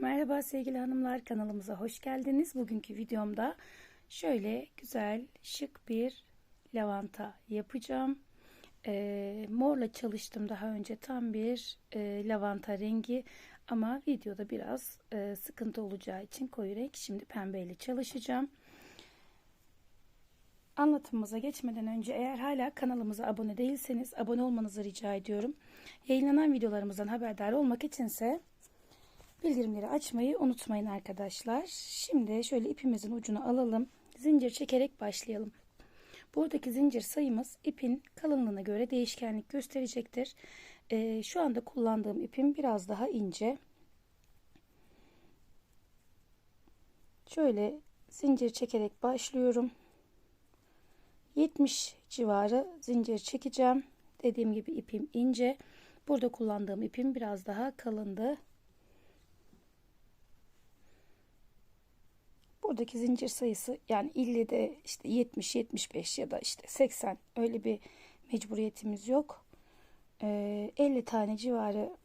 Merhaba sevgili hanımlar kanalımıza hoş geldiniz. Bugünkü videomda şöyle güzel şık bir lavanta yapacağım. Ee, morla çalıştım daha önce tam bir e, lavanta rengi ama videoda biraz e, sıkıntı olacağı için koyu renk. Şimdi pembeyle çalışacağım. Anlatımımıza geçmeden önce eğer hala kanalımıza abone değilseniz abone olmanızı rica ediyorum. Yayınlanan videolarımızdan haberdar olmak içinse bildirimleri açmayı unutmayın arkadaşlar. Şimdi şöyle ipimizin ucunu alalım. Zincir çekerek başlayalım. Buradaki zincir sayımız ipin kalınlığına göre değişkenlik gösterecektir. Ee, şu anda kullandığım ipim biraz daha ince. Şöyle zincir çekerek başlıyorum. 70 civarı zincir çekeceğim. Dediğim gibi ipim ince. Burada kullandığım ipim biraz daha kalındı. Buradaki zincir sayısı yani ille de işte 70, 75 ya da işte 80 öyle bir mecburiyetimiz yok. Ee, 50 tane civarı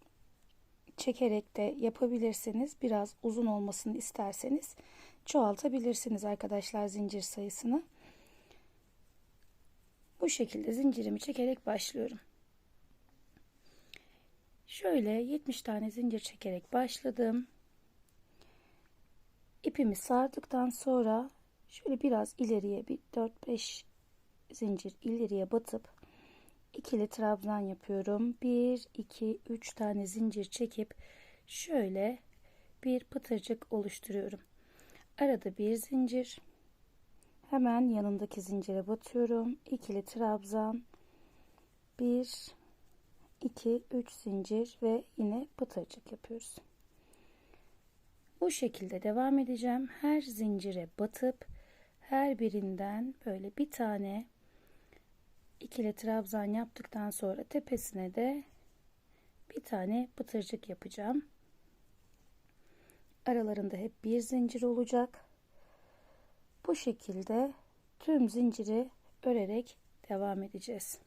çekerek de yapabilirsiniz. Biraz uzun olmasını isterseniz çoğaltabilirsiniz arkadaşlar zincir sayısını. Bu şekilde zincirimi çekerek başlıyorum. Şöyle 70 tane zincir çekerek başladım. İpimi sardıktan sonra şöyle biraz ileriye bir 4-5 zincir ileriye batıp ikili trabzan yapıyorum. 1 2 3 tane zincir çekip şöyle bir pıtırcık oluşturuyorum. Arada bir zincir hemen yanındaki zincire batıyorum. İkili trabzan 1 2 3 zincir ve yine pıtırcık yapıyoruz. Bu şekilde devam edeceğim. Her zincire batıp her birinden böyle bir tane ikili trabzan yaptıktan sonra tepesine de bir tane pıtırcık yapacağım. Aralarında hep bir zincir olacak. Bu şekilde tüm zinciri örerek devam edeceğiz.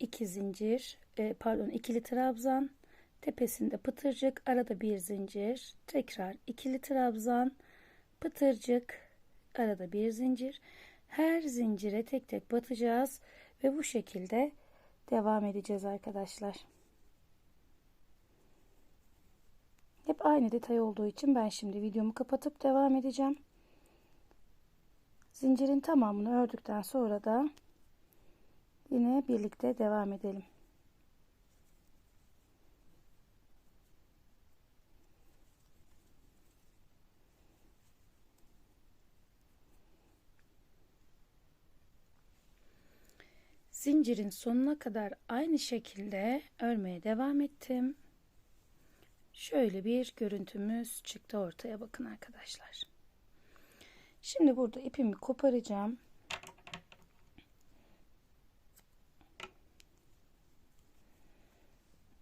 2 zincir e, pardon ikili trabzan tepesinde pıtırcık arada bir zincir tekrar ikili trabzan pıtırcık arada bir zincir. Her zincire tek tek batacağız ve bu şekilde devam edeceğiz arkadaşlar. Hep aynı detay olduğu için ben şimdi videomu kapatıp devam edeceğim. Zincirin tamamını ördükten sonra da Yine birlikte devam edelim. Zincirin sonuna kadar aynı şekilde örmeye devam ettim. Şöyle bir görüntümüz çıktı ortaya bakın arkadaşlar. Şimdi burada ipimi koparacağım.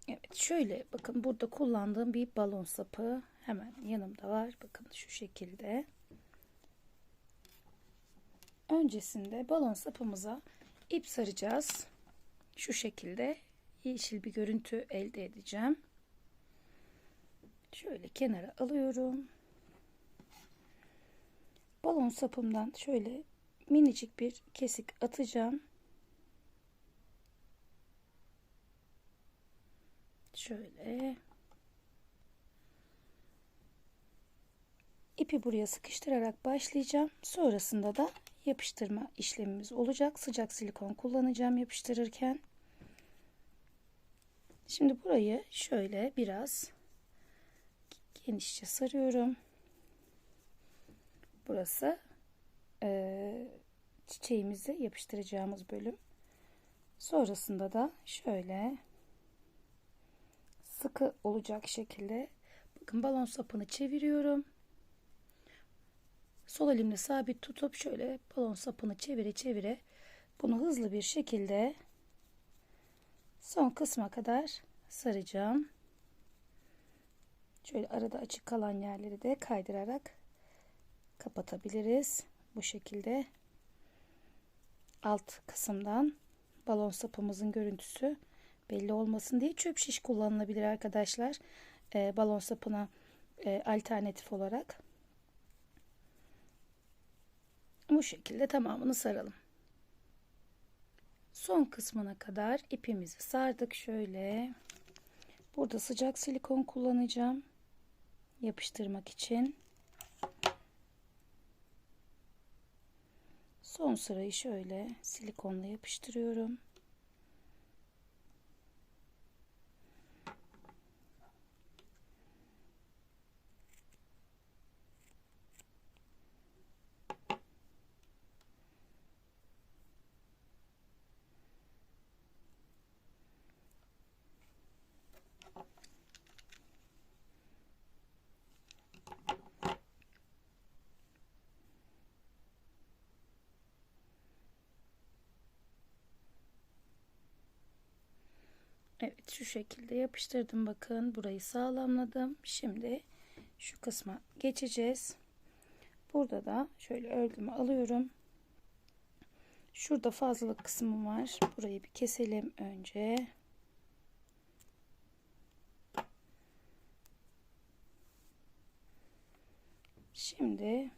Evet şöyle bakın burada kullandığım bir balon sapı hemen yanımda var. Bakın şu şekilde. Öncesinde balon sapımıza ip saracağız. Şu şekilde yeşil bir görüntü elde edeceğim. Şöyle kenara alıyorum. Balon sapımdan şöyle minicik bir kesik atacağım. Şöyle. ipi buraya sıkıştırarak başlayacağım. Sonrasında da yapıştırma işlemimiz olacak. Sıcak silikon kullanacağım yapıştırırken. Şimdi burayı şöyle biraz genişçe sarıyorum. Burası e, çiçeğimizi yapıştıracağımız bölüm. Sonrasında da şöyle sıkı olacak şekilde bakın balon sapını çeviriyorum. Sol elimle sabit tutup şöyle balon sapını çevire çevire bunu hızlı bir şekilde son kısma kadar saracağım. Şöyle arada açık kalan yerleri de kaydırarak kapatabiliriz. Bu şekilde alt kısımdan balon sapımızın görüntüsü belli olmasın diye çöp şiş kullanılabilir arkadaşlar. Ee, balon sapına e, alternatif olarak. Bu şekilde tamamını saralım. Son kısmına kadar ipimizi sardık şöyle. Burada sıcak silikon kullanacağım. Yapıştırmak için. Son sırayı şöyle silikonla yapıştırıyorum. Evet şu şekilde yapıştırdım. Bakın burayı sağlamladım. Şimdi şu kısma geçeceğiz. Burada da şöyle örgümü alıyorum. Şurada fazlalık kısmı var. Burayı bir keselim önce. Şimdi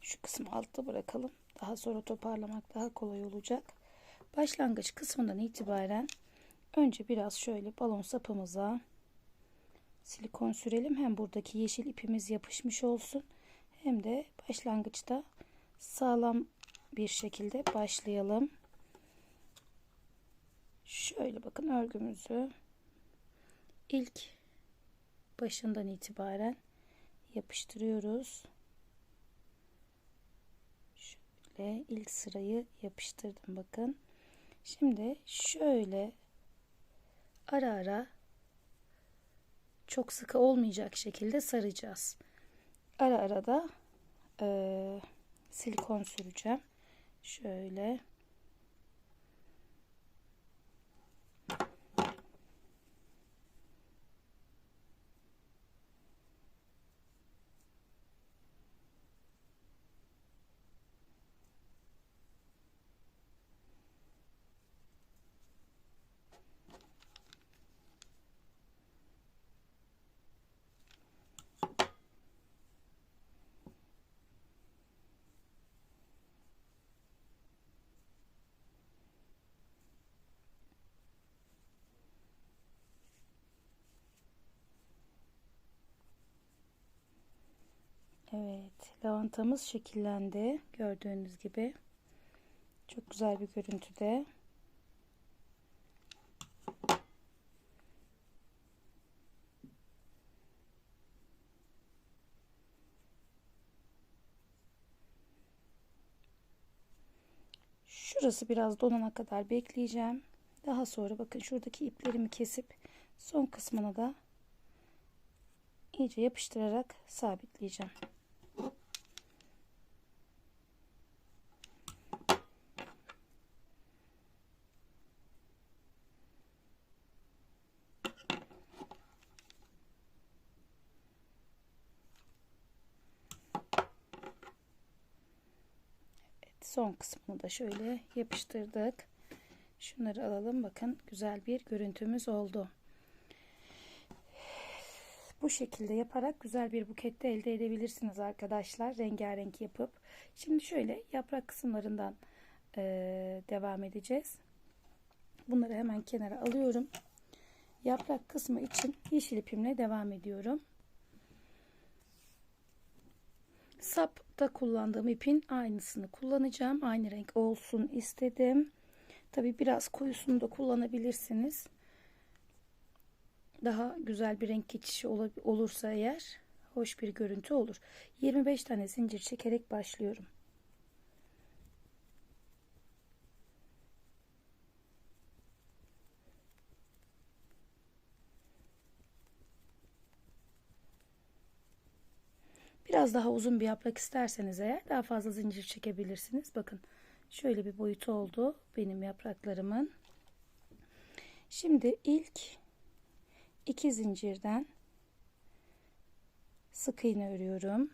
şu kısmı altta bırakalım daha sonra toparlamak daha kolay olacak. Başlangıç kısmından itibaren önce biraz şöyle balon sapımıza silikon sürelim. Hem buradaki yeşil ipimiz yapışmış olsun. Hem de başlangıçta sağlam bir şekilde başlayalım. Şöyle bakın örgümüzü ilk başından itibaren yapıştırıyoruz şöyle ilk sırayı yapıştırdım bakın. Şimdi şöyle ara ara çok sıkı olmayacak şekilde saracağız. Ara ara da e, silikon süreceğim. Şöyle Evet, lavantamız şekillendi. Gördüğünüz gibi. Çok güzel bir görüntüde. Şurası biraz donana kadar bekleyeceğim. Daha sonra bakın şuradaki iplerimi kesip son kısmına da iyice yapıştırarak sabitleyeceğim. Son kısmını da şöyle yapıştırdık. Şunları alalım. Bakın güzel bir görüntümüz oldu. Bu şekilde yaparak güzel bir bukette elde edebilirsiniz arkadaşlar. Rengarenk yapıp. Şimdi şöyle yaprak kısımlarından e, devam edeceğiz. Bunları hemen kenara alıyorum. Yaprak kısmı için yeşil ipimle devam ediyorum. Sapta kullandığım ipin aynısını kullanacağım. Aynı renk olsun istedim. Tabi biraz koyusunu da kullanabilirsiniz. Daha güzel bir renk geçişi olursa eğer hoş bir görüntü olur. 25 tane zincir çekerek başlıyorum. Biraz daha uzun bir yaprak isterseniz eğer daha fazla zincir çekebilirsiniz. Bakın şöyle bir boyutu oldu benim yapraklarımın. Şimdi ilk iki zincirden sık iğne örüyorum.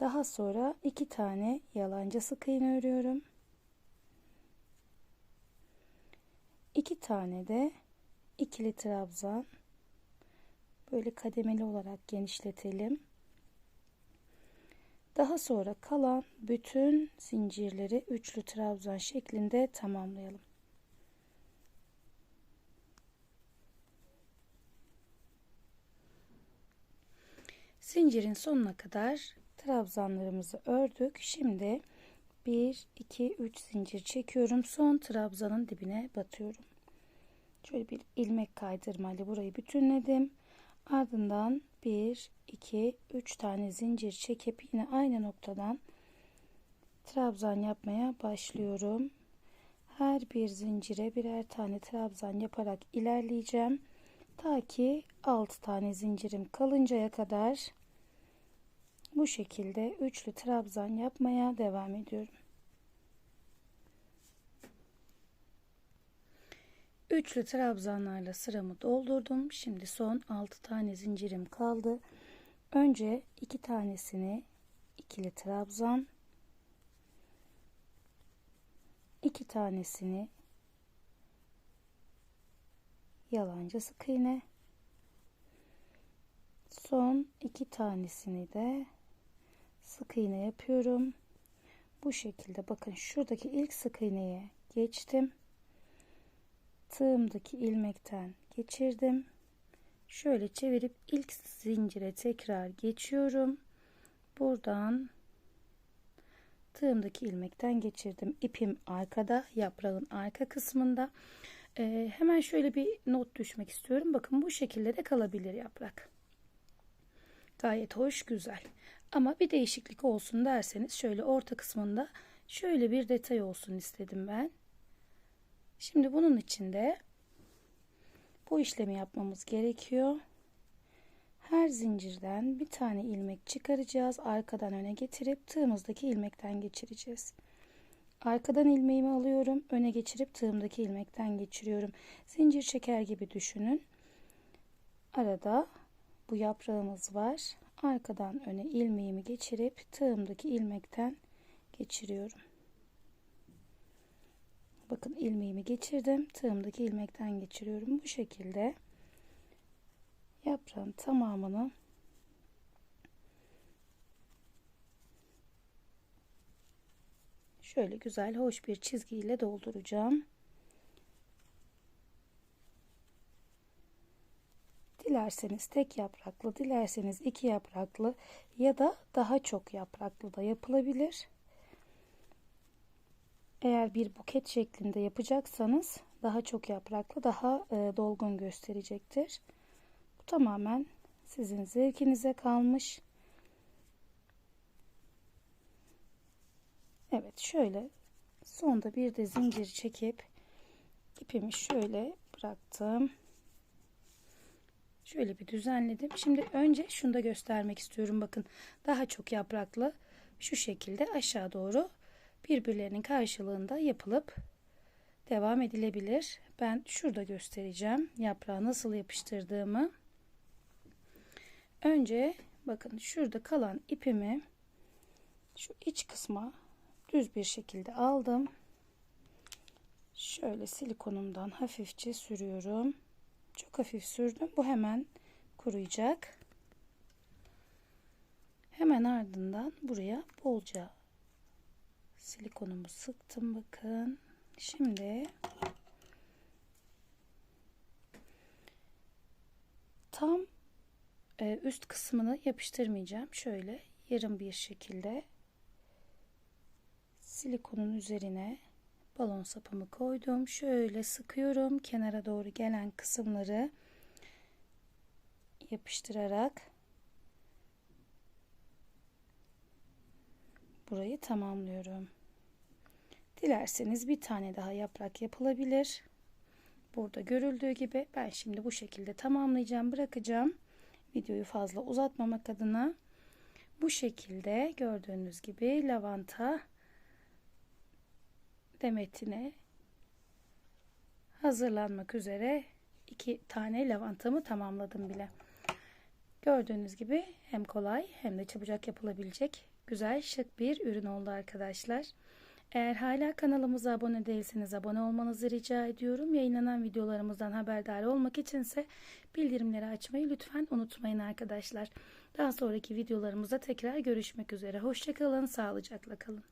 Daha sonra iki tane yalancı sık iğne örüyorum. İki tane de ikili trabzan böyle kademeli olarak genişletelim. Daha sonra kalan bütün zincirleri üçlü trabzan şeklinde tamamlayalım. Zincirin sonuna kadar trabzanlarımızı ördük. Şimdi 1 2 3 zincir çekiyorum. Son trabzanın dibine batıyorum. Şöyle bir ilmek kaydırmayla burayı bütünledim. Ardından 1 2 3 tane zincir çekip yine aynı noktadan trabzan yapmaya başlıyorum. Her bir zincire birer tane trabzan yaparak ilerleyeceğim. Ta ki 6 tane zincirim kalıncaya kadar bu şekilde üçlü trabzan yapmaya devam ediyorum. Üçlü trabzanlarla sıramı doldurdum. Şimdi son 6 tane zincirim kaldı. Önce iki tanesini ikili trabzan, iki tanesini yalancı sık iğne, son iki tanesini de sık iğne yapıyorum. Bu şekilde bakın şuradaki ilk sık iğneye geçtim. Tığımdaki ilmekten geçirdim. Şöyle çevirip ilk zincire tekrar geçiyorum. Buradan tığımdaki ilmekten geçirdim. İpim arkada, yaprağın arka kısmında. Ee, hemen şöyle bir not düşmek istiyorum. Bakın bu şekilde de kalabilir yaprak. Gayet hoş, güzel. Ama bir değişiklik olsun derseniz şöyle orta kısmında şöyle bir detay olsun istedim ben. Şimdi bunun içinde bu işlemi yapmamız gerekiyor. Her zincirden bir tane ilmek çıkaracağız. Arkadan öne getirip tığımızdaki ilmekten geçireceğiz. Arkadan ilmeğimi alıyorum. Öne geçirip tığımdaki ilmekten geçiriyorum. Zincir çeker gibi düşünün. Arada bu yaprağımız var. Arkadan öne ilmeğimi geçirip tığımdaki ilmekten geçiriyorum. Bakın ilmeğimi geçirdim. Tığımdaki ilmekten geçiriyorum. Bu şekilde yaprağın tamamını şöyle güzel hoş bir çizgiyle dolduracağım. Dilerseniz tek yapraklı, dilerseniz iki yapraklı ya da daha çok yapraklı da yapılabilir. Eğer bir buket şeklinde yapacaksanız daha çok yapraklı, daha e, dolgun gösterecektir. Bu tamamen sizin zevkinize kalmış. Evet şöyle sonda bir de zincir çekip ipimi şöyle bıraktım. Şöyle bir düzenledim. Şimdi önce şunu da göstermek istiyorum. Bakın daha çok yapraklı şu şekilde aşağı doğru birbirlerinin karşılığında yapılıp devam edilebilir. Ben şurada göstereceğim yaprağı nasıl yapıştırdığımı. Önce bakın şurada kalan ipimi şu iç kısma düz bir şekilde aldım. Şöyle silikonumdan hafifçe sürüyorum. Çok hafif sürdüm. Bu hemen kuruyacak. Hemen ardından buraya bolca silikonumu sıktım bakın. Şimdi tam e, üst kısmını yapıştırmayacağım. Şöyle yarım bir şekilde silikonun üzerine balon sapımı koydum. Şöyle sıkıyorum. Kenara doğru gelen kısımları yapıştırarak burayı tamamlıyorum. Dilerseniz bir tane daha yaprak yapılabilir. Burada görüldüğü gibi ben şimdi bu şekilde tamamlayacağım, bırakacağım. Videoyu fazla uzatmamak adına bu şekilde gördüğünüz gibi lavanta demetine hazırlanmak üzere iki tane lavantamı tamamladım bile. Gördüğünüz gibi hem kolay hem de çabucak yapılabilecek güzel şık bir ürün oldu arkadaşlar. Eğer hala kanalımıza abone değilseniz abone olmanızı rica ediyorum. Yayınlanan videolarımızdan haberdar olmak içinse bildirimleri açmayı lütfen unutmayın arkadaşlar. Daha sonraki videolarımızda tekrar görüşmek üzere. Hoşçakalın, sağlıcakla kalın.